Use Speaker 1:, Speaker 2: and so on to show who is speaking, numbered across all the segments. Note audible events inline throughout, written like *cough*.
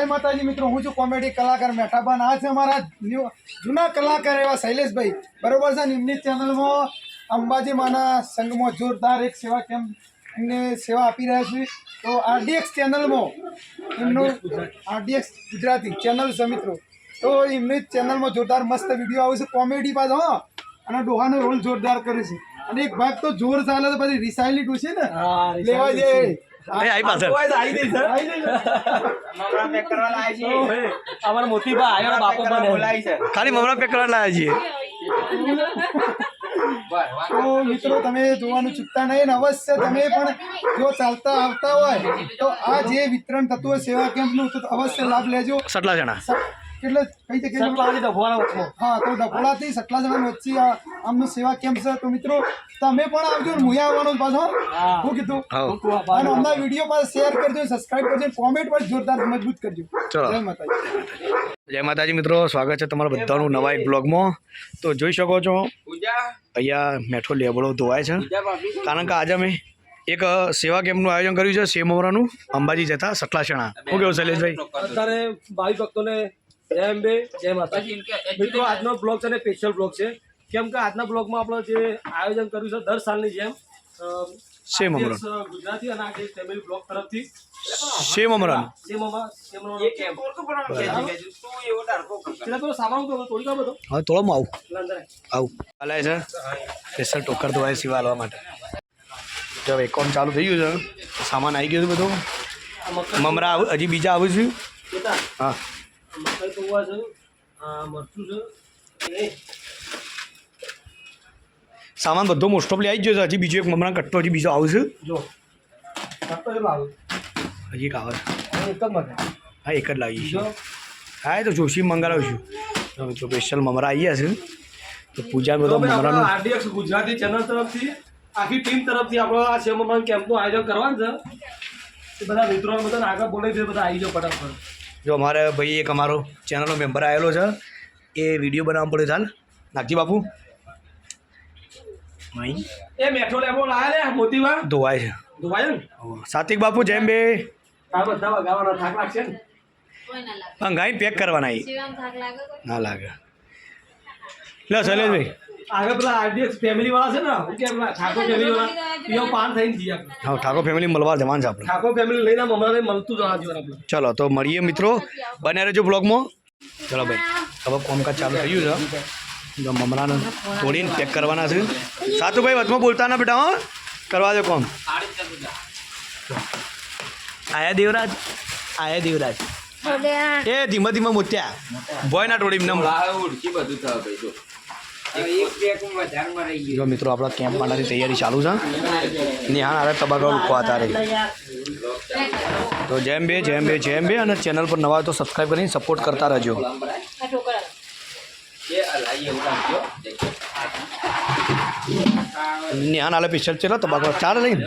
Speaker 1: જય માતાજી મિત્રો હું છું કોમેડી કલાકાર મેઠાબાન આ છે અમારા જૂના કલાકાર એવા શૈલેષભાઈ. બરોબર છે ને? એમની ચેનલમાં અંબાજી માના સંઘમાં જોરદાર એક સેવા કેમ્પ એમને સેવા આપી રહ્યા છે તો આરડીએક્સ ચેનલમાં એમનું આરડીએક્સ ગુજરાતી. ચેનલ છે મિત્રો. તો એમની ચેનલમાં જોરદાર મસ્ત વીડિયો આવે છે કોમેડી પાછો હા. અને ડોહાનો રોલ જોરદાર કરે છે. અને એક ભાગ તો જોર ચાલે તો પછી રિસાયલી છે ને? લેવા જાય.
Speaker 2: આવ્યો બાપુ
Speaker 3: ખાલી મમરા પેક કરવા લાયા છીએ.
Speaker 1: તો મિત્રો તમે જોવાનું ચૂકતા નહીં અવશ્ય તમે પણ જો ચાલતા આવતા હોય તો આ જે વિતરણ થતું હોય સેવા કેમ્પનું તો અવશ્ય લાભ લેજો.
Speaker 3: સટલા જણા.
Speaker 1: કેટલે કઈ જગ્યાએ હા તો સટલા વચ્ચે આ આમનું સેવા કેમ્પ છે? તો મિત્રો તમે પણ આવજો ને મુયા આવવાનો પાછો.
Speaker 2: હું.
Speaker 1: કીધું. અને અમના વીડિયો શેર કરજો સબસ્ક્રાઇબ કરજો કોમેન્ટ પણ જોરદાર મજબૂત કરજો.
Speaker 3: ચલો.
Speaker 1: જય માતાજી.
Speaker 3: જય માતાજી મિત્રો સ્વાગત છે તમારા બધાનું નવા એક બ્લોગમાં તો જોઈ શકો છો અહીંયા મેઠો લેબડો ધોવાય છે. કારણ કે આજે અમે એક સેવા કેમ્પનું આયોજન કર્યું છે સેવ મમરાનું અંબાજી જતા સટલાસણા. શું કેવું શૈલેષભાઈ?
Speaker 2: અત્યારે ભાઈ ભક્તોને જય બે જય માતા. મિત્રો આજનો બ્લોગ છે ને સ્પેશિયલ બ્લોગ છે. કેમ કે આજના બ્લોગમાં આપણે જે આયોજન કર્યું છે દર સાલની જેમ અ,
Speaker 3: સેવ
Speaker 2: ગુજરાતી અને આજે ફેમિલી બ્લોગ તરફથી.
Speaker 3: સેવ મમરાનું
Speaker 2: સેમ અમા સેમ પેલા પેલો સામાન તો તોડી કાઢો બધો
Speaker 3: હા થોડોમાં આવું.
Speaker 2: પેલા અંદર
Speaker 3: આવું. હાલે છે? સ્પેશિયલ ટોકર ધોવાય સીવા હાલવા માટે. જો એક કોમ ચાલુ થઈ ગયું છે. સામાન આવી ગયો છે બધું. મમરા આવું- હજી બીજા આવું છું. હા.
Speaker 2: મકાઈ પૌવા છે મરચું છે.
Speaker 3: સામાન બધો મોસ્ટ ઓફલી આવી જ ગયો છે. હજી બીજો એક મમરા કટ્ટો હજી બીજો આવશે.
Speaker 2: જો કટ્ટો કેટલો આવે.
Speaker 3: હજી એક આવે. છે
Speaker 2: એક જ
Speaker 3: હા એક જ લાવી છે.
Speaker 2: જો.
Speaker 3: હા એ તો જોશી મંગાવ્યું છું તો સ્પેશિયલ મમરા આવી છે તો પૂજા બધો મમરાનું
Speaker 2: RDX ગુજરાતી ચેનલ તરફથી આખી ટીમ તરફથી આપણો આ સેમોમાન કેમ્પનું આયોજન કરવાનું છે. બધા મિત્રો બધાને આગળ બોલાવી દે બધા આવી જાઓ ફટાફટ.
Speaker 3: જો અમારે ભાઈ એક અમારો ચેનલનો મેમ્બર આવેલો છે એ વીડિયો બનાવવા પડ્યો ચાલ નાખજી બાપુ.
Speaker 2: એ મેઠો લેબો લાયા લે મોતીવા.
Speaker 3: ધોવાય છે.
Speaker 2: ધોવાય ને
Speaker 3: સાતિક બાપુ જેમ બે.
Speaker 2: પણ બધા વગાવવાના થાક લાગશે ને?
Speaker 4: કોઈ ના લાગે.
Speaker 3: ભંગાઈ પેક કરવાના ના લાગે. લે શૈલેષભાઈ.
Speaker 2: આગળ પેલા આરડીએક્સ ફેમિલી વાળા છે ને હું કે પેલા ઠાકોર ફેમિલી વાળા પીઓ પાન થઈને જઈએ આપણે
Speaker 3: હા ઠાકોર ફેમિલી મળવા જવાનું છે આપણે.
Speaker 2: ઠાકોર ફેમિલી લઈને મમરાને મળતું જવા જોઈએ આપણે.
Speaker 3: ચલો તો મળીએ મિત્રો. બને રહેજો બ્લોગમાં ચલો ભાઈ હવે કોમકાજ ચાલુ થઈ ગયું છે. જો મમરાને તોડીને પેક કરવાના છે. સાતું ભાઈ વચમાં બોલતા ના બેટા હો. કરવા દો કોમ. આયા દેવરાજ આયા દેવરાજ. એ ધીમે ધીમે મોત્યા. ભોય ના તોડી એમને જો મિત્રો આપણા કેમ્પ માટેની તૈયારી ચાલુ છે નિહાન આરે તબાકા ઉઠવા તારે તો જેમ બે જેમ બે જેમ બે અને ચેનલ પર નવા હોય તો સબસ્ક્રાઈબ કરીને સપોર્ટ કરતા રહેજો.
Speaker 4: આ ઠોકર
Speaker 3: નિહાન આલે પિક્ચર ચલો તબાકો ચાર લઈને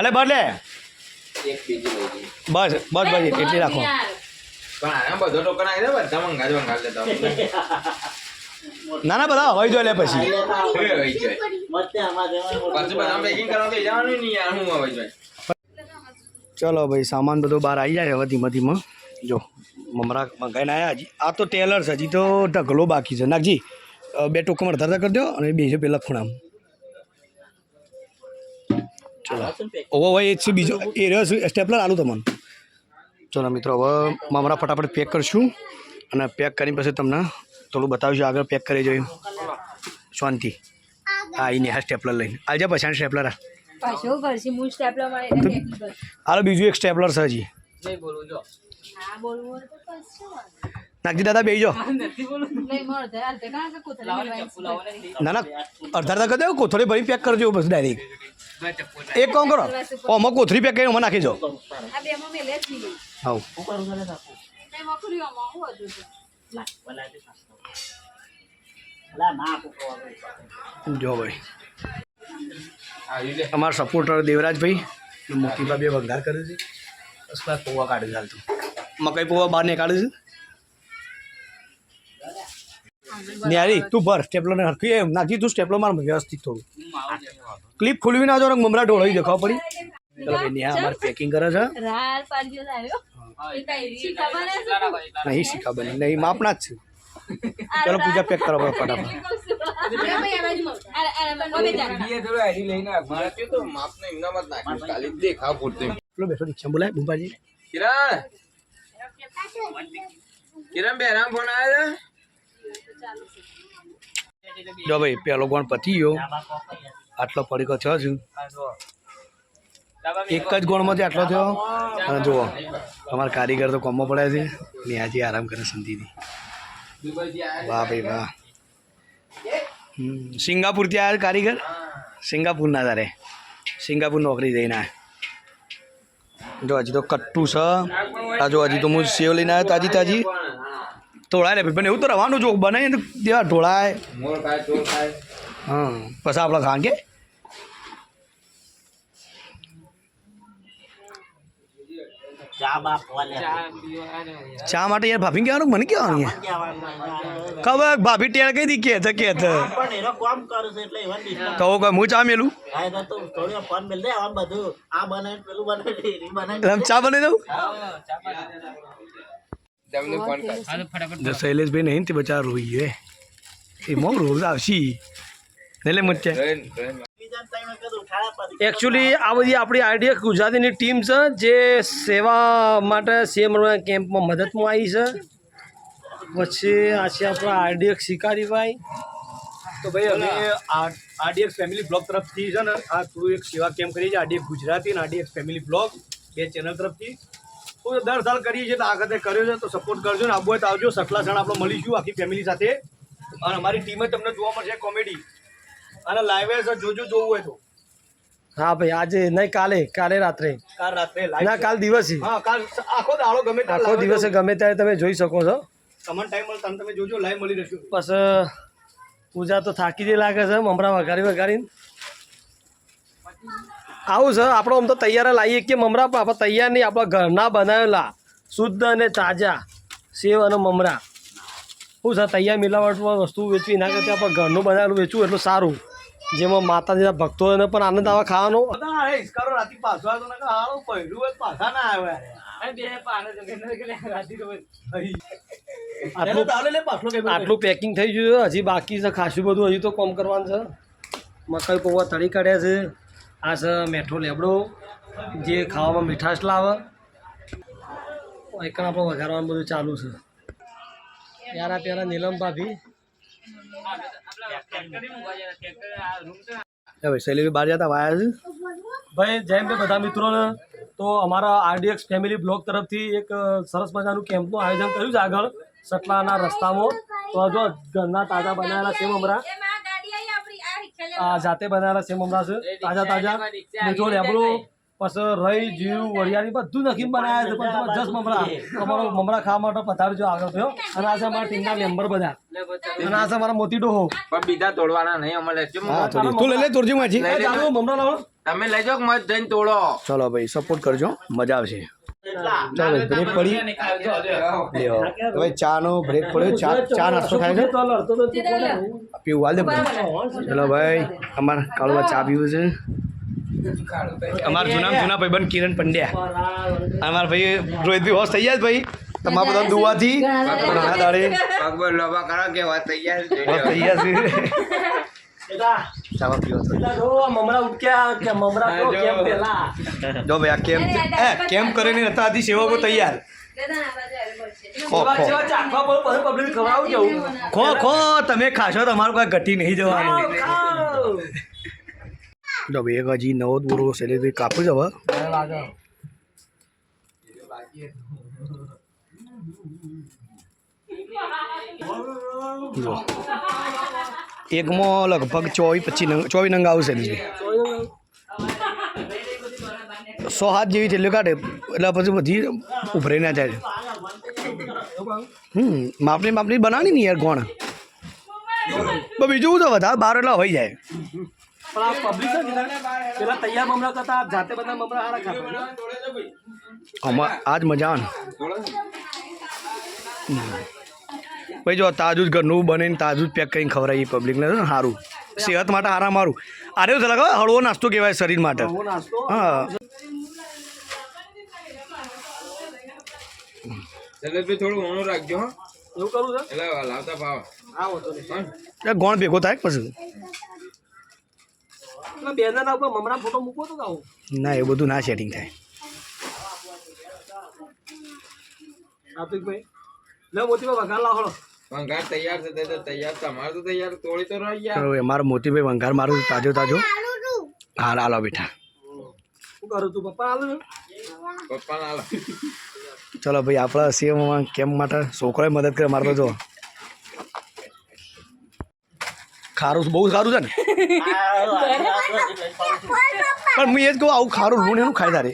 Speaker 3: અલે બસ લે. બસ બસ બસ એટલી રાખો.
Speaker 5: બધો ટોકન આવી જાય બધા મંગા જ મંગા લેતા
Speaker 3: ના ના બધા હવાઈ જો લે પછી. ચલો ભાઈ સામાન બધો બહાર આવી જાય હવે ધીમે ધીમે. જો મમરા મંગાઈને આવ્યા હજી. આ તો ટેલર છે હજી તો ઢગલો બાકી છે. નાગજી બે ટોકમાં અડધા કરી દો અને બે છે પેલા ખૂણામાં. ચલો. ઓવો ભાઈ એ જ છે બીજો. એ રહ્યો છે સ્ટેપલર આલું તમને. ચલો મિત્રો હવે મમરા ફટાફટ પેક કરશું અને પેક કરીને પછી તમને થોડું બતાવીશું આગળ પેક કરી જોયું. શાંતિ. હા એ નેહા સ્ટેપલર લઈને. આજે પછી સ્ટેપલર હાલો બીજું એક સ્ટેપલર છે હજી.
Speaker 4: બોલવું
Speaker 3: નાગજી દાદા
Speaker 4: કોથળી મેળવાય
Speaker 3: ના ના અડધા અડધા કરી કોથળી ભરી પેક કરજો બસ ડાયરેક્ટ એક કામ કરો. ઓમાં કોથળી પેક કરીને ઓમાં નાખી જાઓ.
Speaker 4: આ બે માં મેલે જ.
Speaker 3: જો ભાઈ. અમારા સપોર્ટર દેવરાજભાઈ મોટી મોતીબા બે વઘાર કરે છે. બસ પૌવા કાઢે છે મકાઈ પૌવા બહાર નીકાળે કાઢે છે. ન્યારી તું ભર સ્ટેપલર ને હરખી એમ. નાખી તું સ્ટેપલર માર વ્યવસ્થિત થોડું. ક્લિપ ખુલવી ના જો રંગ મમરા ઢોળાઈ દેખાવ પડી. ચલો ભાઈ ન્યા અમારે પેકિંગ કરે છે. નહીં શીખા બની. નહીં માપના જ છે. ચલો પૂજા પેક કરો ફટાફટ. બોલાય બુંબાજી
Speaker 5: કિરણ. કિરણ બેરામ ફોન આવ્યો
Speaker 3: જો ભાઈ પહેલો ગોણ પતી ગયો. આટલો પડીકો થયો છું. એક જ ગોણમાંથી આટલો થયો? અને જુઓ, અમારા કારીગર તો કોમમાં પડ્યા છે. ને આજે આરામ કરે સંધીથી. વાહ ભાઈ વાહ. સિંગાપુરથી આવ્યા કારીગર? સિંગાપુરના તારે. સિંગાપુર નોકરી જઈને જો, હજી તો કટ્ટુ છે. આ જો, હજી તો હું સેવ લઈને આવ્યો તાજી તાજી. તોળાય ને ભાઈ. એવું તો રવાનું જો બનાવીને તો દેવા ઢોળાય? હા. પછી આપણે ખાંગે ચા માટે યાર ભાભી કહેવાનું? મને કહેવાનું યાર? ખબર ભાભી ટેળ કઈ દી કે કે
Speaker 6: પણ એનો કામ કરું છું એટલે એવા disturb
Speaker 3: તો કે હું ચા મેલું? ચા બનાવી દઉં?
Speaker 5: તમને ફોન કર
Speaker 3: નહીં તે બચારા રોઈ એ મોં રોજ આવશી એટલે
Speaker 6: પછી
Speaker 2: એકચ્યુઅલી આ બધી આપણી આઈડિયા ગુજરાતીની ટીમ છે જે સેવા માટે સીએમ કેમ્પમાં મદદમાં આવી છે પછી આ છે આપણા આરડીએક્સ શિકારીભાઈ તો ભાઈ અમે આરડીએક્સ ફેમિલી બ્લોગ તરફથી છે ને આ થોડું એક સેવા કેમ્પ કરીએ છીએ આરડીએક્સ ગુજરાતી અને આરડીએક્સ ફેમિલી બ્લોગ બે ચેનલ તરફથી તો દર સાલ કરીએ છીએ આ વખતે કર્યો છે તો સપોર્ટ કરજો ને આબુ તો આવજો. સટલાસણ આપણે મળીશું આખી ફેમિલી સાથે. અને અમારી ટીમે તમને જોવા મળશે કોમેડી અને લાઈવ જોજો જોવું હોય તો. હા ભાઈ આજે નહીં કાલે. કાલે રાત્રે. કાલ રાત્રે ના કાલ દિવસે. હા કાલ આખો દાડો ગમે આખો દિવસે ગમે ત્યારે તમે જોઈ શકો છો. તમને ટાઈમ મળે તમે તમે જોજો લાઈવ મળી રહેશું. બસ પૂજા તો થાકી જે લાગે છે મમરા વઘારી વઘારીને. આવું છે. આપણો આમ તો તૈયાર લાવીએ કે મમરા પણ આપણે તૈયાર નહીં. આપણા ઘરના બનાવેલા શુદ્ધ અને તાજા સેવ અને મમરા. શું છે? તૈયાર મિલાવટમાં વસ્તુ વેચવી. ના કરતી આપણે ઘરનું બનાવેલું વેચવું એટલું સારું. જેમાં માતાજીના ભક્તોને પણ આનંદ આવે ખાવાનો. આટલું આટલું પેકિંગ થઈ ગયું છે. હજી બાકી છે. ખાસું બધું હજી તો કોમ કરવાનું છે. મકાઈ પૌવા તળી કાઢ્યા છે. આ છે મેઠો લેબડો જે ખાવામાં મીઠાશ લાવે. એકણ આપણે વઘારવાનું બધું ચાલુ છે. પ્યારા પ્યારા નીલમ ભાભી.
Speaker 3: ભાઈ શૈલેષભાઈ બહાર જતા વાયા છે?
Speaker 2: ભાઈ જેમ કે બધા મિત્રોને તો અમારા આરડીએક્સ ફેમિલી બ્લોગ તરફથી એક સરસ મજાનું કેમ્પનું આયોજન કર્યું છે આગળ. સટલાના રસ્તામાં. તો જો ઘરના તાજા બનાવેલા છે આ જાતે બનાવેલા છે મમરા છે. તાજા તાજા. મીઠો લેબડો પછી રહી જીવ વરિયાળી બધું નખી બનાવ્યા છે પણ જબરજસ્ત મમરા. અમારો મમરા ખાવા માટે પધારજો આગળ થયો. અને આજે અમારા ટીમના મેમ્બર બધા. અને આજે છે અમારા મોતી ડોહો.
Speaker 5: પણ બીજા તોડવાના નહીં અમે લેજો
Speaker 3: તું લઈ લે તોડજો માજી.
Speaker 2: મમરા લાવો.
Speaker 5: તમે લઈ જાઓ કે મત જઈને તોડો.
Speaker 3: ચલો ભાઈ સપોર્ટ કરજો. મજા આવશે. બ્રેક પડી. ચાનો બ્રેક પડ્યો. ચા ચા નાસ્તો થાય છે. પીવું હાલ દે ચલો ભાઈ અમારા કાળવા ચા પીવું છે. અમારા જૂના જૂના ભાઈબંધ કિરણ પંડ્યા. અમારા ભાઈ રોહિતભાઈ હોશ થઈ જાય ભાઈ. તમારા બધા દુવાથી. ઘણા દાડે.
Speaker 5: પગ પર લોબા કરો કે વાત તૈયાર
Speaker 3: થઈ ગયા છે. *laughs*
Speaker 2: જો મમરા ઉટક્યા કે મમરા તો કેમ
Speaker 3: ભાઈ આ કેમ કેમ કરીને હતા સેવકો તૈયાર? ખો ખો. તમે ખાશો તમારું કોઈ ઘટી નહીં જવાનું. જો ભાઈ એક હજી નવો દોરો સેલેરી કાપું છે હવે. જો. એકમાં લગભગ ચોવીસ પચીસ નંગ ચોવીસ નંગ આવશે બીજી સો હાથ જેવી થેલીઓ કાઢે એટલે પછી બધી ઉભરાઈ ના જાય. હમ માપની માપની બનાવી ને યાર કોણ બીજું તો વધારે બાર એટલા હોઈ જાય. આજ મજા આવે ભાઈ જો તાજું જ ઘરનું બનીને તાજું જ પેક કરીને ખવડાવીએ પબ્લિકને ને. સારું? સેહત માટે આરામ મારું. આરે લાગે હળવો નાસ્તો કહેવાય શરીર માટે. હા.
Speaker 5: જલેબી થોડું ઘણું રાખજો હો.
Speaker 2: એવું કરવું છે?
Speaker 5: એટલે લાવતા ભાવ
Speaker 2: આવો તો નહીં.
Speaker 3: ભેગો થાય પછી?
Speaker 2: પેલા ઉપર મમરા ફોટો મૂકવો તો આવું
Speaker 3: ના એ બધું ના સેટિંગ થાય.
Speaker 2: કાર્તિકભાઈ લે મોતીમાં વઘાર લાવો
Speaker 5: ભંગાર તૈયાર છે તો તૈયાર તમારે તો તૈયાર તોડી તો રહી ગયા.
Speaker 3: તો અમારો મોતીભાઈ વંગાર મારું તાજો તાજો. હા હાલો બેઠા
Speaker 2: શું કરું તું પપ્પા હાલો
Speaker 5: પપ્પા હાલો
Speaker 3: ચલો ભાઈ આપણા સીએમમાં કેમ માટે છોકરાએ મદદ કરે? મારતો જો. ખારું બહુ સારું છે ને? પણ હું એ જ કહું આવું ખારું લૂણ એનું ખાય તારે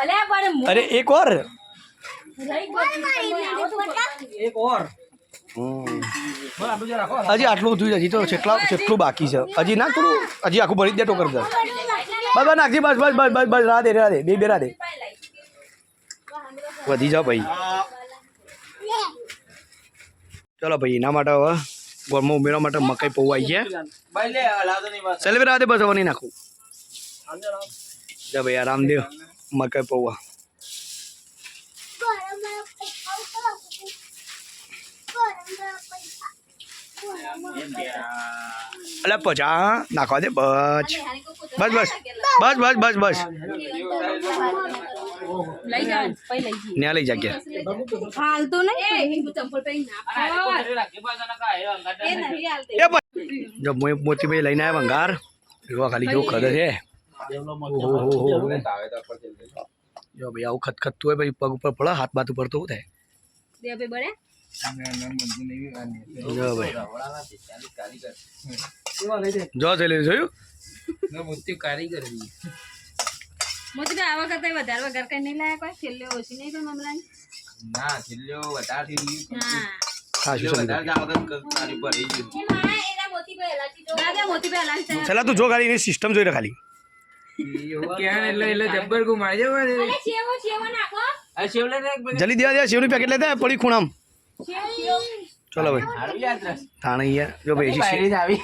Speaker 4: અલ્યા પણ મો-
Speaker 3: અરે એક
Speaker 4: પોતાની.
Speaker 2: એક ઓર
Speaker 3: હજી આટલું થયું હજી તો કેટલા કેટલું બાકી છે. હજી ના થોડું હજી આખું ભરી દે ટોકર દે બસ બસ, નાખજી, બસ બસ બસ બસ બસ રાધે દે બે બે દે વધી જાઓ ભાઈ. ચલો ભાઈ, એના માટે હવે ગોળમાં ઉમેરવા માટે મકાઈ પૌવા આવી
Speaker 5: નહીં
Speaker 3: ચાલે રાધે બસ, હવે નહીં નાખું. જા ભાઈ આરામ દેવ મકાઈ પૌવા. અલે પચા નાખવા દે બસ. બસ બસ. બસ બસ બસ બસ. ન્યા લઈ જા ગયા
Speaker 4: હાલતો
Speaker 3: જો મો- મોતીભાઈ લઈને આવ્યા ભંગાર જોવા ખાલી કેવું ખરે છે. જો ભાઈ આવું ખતખતું હોય ભાઈ પગ ઉપર પડે હાથ બાથ ઉપર તો થાય?
Speaker 4: બળે
Speaker 3: જો જઈ જોયું?
Speaker 5: મોતી કારીગર
Speaker 4: મોતી બે આવા વધારે વગર કઈ નહીં લાયા કોઈ? છેલ્લે ઓછી નહીં તો
Speaker 5: ના વધારે જા ગયું.
Speaker 3: તું ખાલી એની સિસ્ટમ જોઈ ખાલી.
Speaker 5: આ
Speaker 3: જલ્દી દેવા દે સેવની પેકેટ લેતા પડી ખૂણામ. ચલો ભાઈ. થાણી જો ભાઈ
Speaker 5: આવી.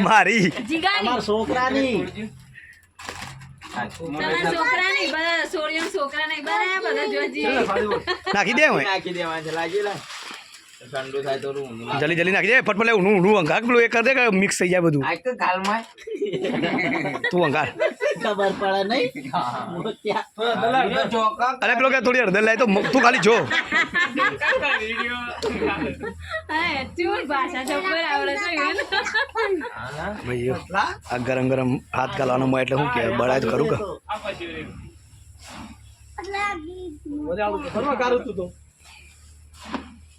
Speaker 3: મારી.
Speaker 6: છોકરાની.
Speaker 3: નાખી દે
Speaker 5: નાખી દેવા લાગી ઠંડુ થાય તો રૂમ
Speaker 3: જલ્દી જલ્દી નાખી દે ફટફટ લે ઊનું ઊનું અંગાર પેલું એ કરી દે કે મિક્સ થઈ જાય બધું.
Speaker 5: આ તો ગાલમાં.
Speaker 3: તું અંગાર.
Speaker 6: ખબર પડે નહીં?
Speaker 3: અરે પેલો કે થોડી હળદર લાય તો તું ખાલી જો.
Speaker 4: હા ચૂર ભાષા જબ્બર આવડે છે એને.
Speaker 3: ભાઈ આ ગરમ ગરમ હાથ ગાલવાનો મળે એટલે શું કે બળાય તો ખરું કે.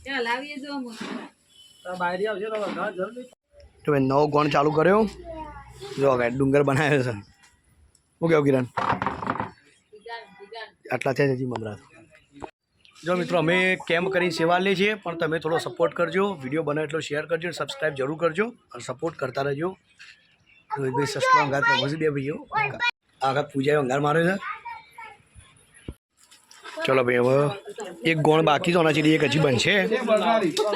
Speaker 4: ચાલ લાવીએ જો મોતી
Speaker 2: તારા બાયરી આવશે તો વઘાર જલ્દી
Speaker 3: તો ભાઈ નવો ગોણ ચાલુ કર્યો. જો કાંઈ ડુંગર બનાવ્યો છે. શું કેવું કિરણ? આટલા થયા છે હજી મમરા જો મિત્રો, અમે કેમ્પ કરીને સેવા લઈએ છીએ, પણ તમે થોડો સપોર્ટ કરજો. વીડિયો બને એટલો શેર કરજો સબસ્ક્રાઈબ જરૂર કરજો અને સપોર્ટ કરતા રહેજો. રોહિતભાઈ સસલો અંગાત પછી બે ભાઈઓ. આગળ પૂજાએ અંગાર માર્યો છે. ચલો ભાઈ હવે એક ગોણ બાકી છે આના એક હજી બનશે.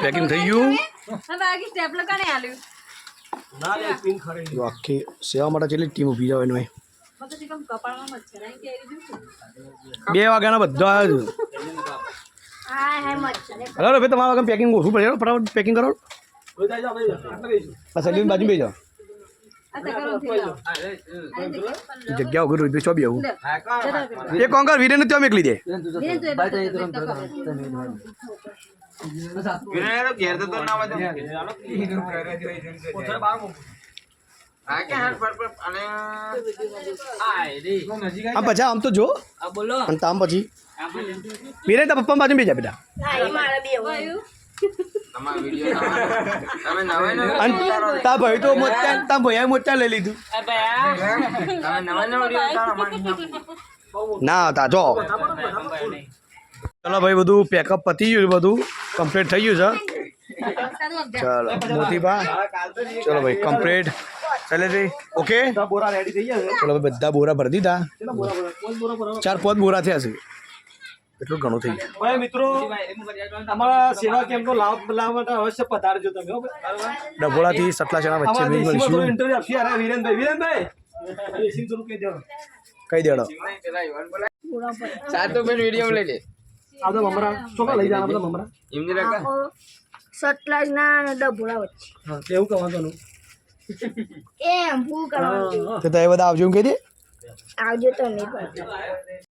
Speaker 3: પેકિંગ થઈ ગયું. આખી સેવા માટે જેટલી ટીમ ઊભી જાવ એનું
Speaker 4: મતલબ કે આમ કપાળમાં મચ્છર આઈ ગયા એવું
Speaker 3: બે વાગ્યાના બધા છે હલો ભાઈ તમારા વાગ્યા પેકિંગ ઓછું પડે ફટાફટ પેકિંગ કરો. બસ. બાજુ બે જાઓ.
Speaker 4: તો.
Speaker 3: જગ્યા વગર રોહિતભાઈ છો બી આવું.
Speaker 5: હા કોણ
Speaker 3: એ કોંકર વીરેને ત્યાં મેકલી દે.
Speaker 4: તો તો.
Speaker 5: તો તો ના
Speaker 3: આમ પછી આમ તો જો.
Speaker 5: આ બોલો.
Speaker 3: અને પછી. વીરે તારા પપ્પા બાજુ બે બેટા
Speaker 4: કયું?
Speaker 5: તમારો વિડિયો તમે નવા નવા
Speaker 3: અને તા ભાઈ તો મોટા તા ભાઈ મોટા લઈ લીધું. ના તા જો. ચલો ભાઈ બધું પેકઅપ પતી ગયું બધું. કમ્પ્લીટ થઈ ગયું છે. ચલો મોતીભા. ચલો ભાઈ કમ્પ્લીટ ચાલે જઈ ઓકે
Speaker 2: બધા બોરા રેડી થઈ ગયા છે.
Speaker 3: ચલો ભાઈ બધા બોરા ભરી દીધા.
Speaker 2: કેટલા બોરા બોરા પાંચ બોરા બોરા
Speaker 3: ચાર પાંચ બોરા થયા છે. એટલું ઘણું થઈ ગયું.
Speaker 7: મિત્રો અમારા સેવા કેમ્પનો લાભ લાવવા માટે અવશ્ય પધારજો તમે.
Speaker 3: ડભોળાથી સટલાચાના વચ્ચે મળીશું
Speaker 7: ઇન્ટરવ્યુ આપશે યાર વિરેનભાઈ વિરેનભાઈ! થોડું કહી દેવાનું?
Speaker 3: કહી દેડો
Speaker 5: સાતો બેન વીડિયો લઈ લે.
Speaker 7: આ તો મમરા. ચોકા લઈ જવાના બધા મમરા.
Speaker 5: એમની રકા
Speaker 8: સટલાજ ના અને ડભોળા વચ્ચે.
Speaker 7: હા એવું કહેવાનું
Speaker 8: એમ ભૂ કરવાનું
Speaker 3: તો એ બધા આવજો એમ કહી દે?
Speaker 8: આવજો તમે પણ.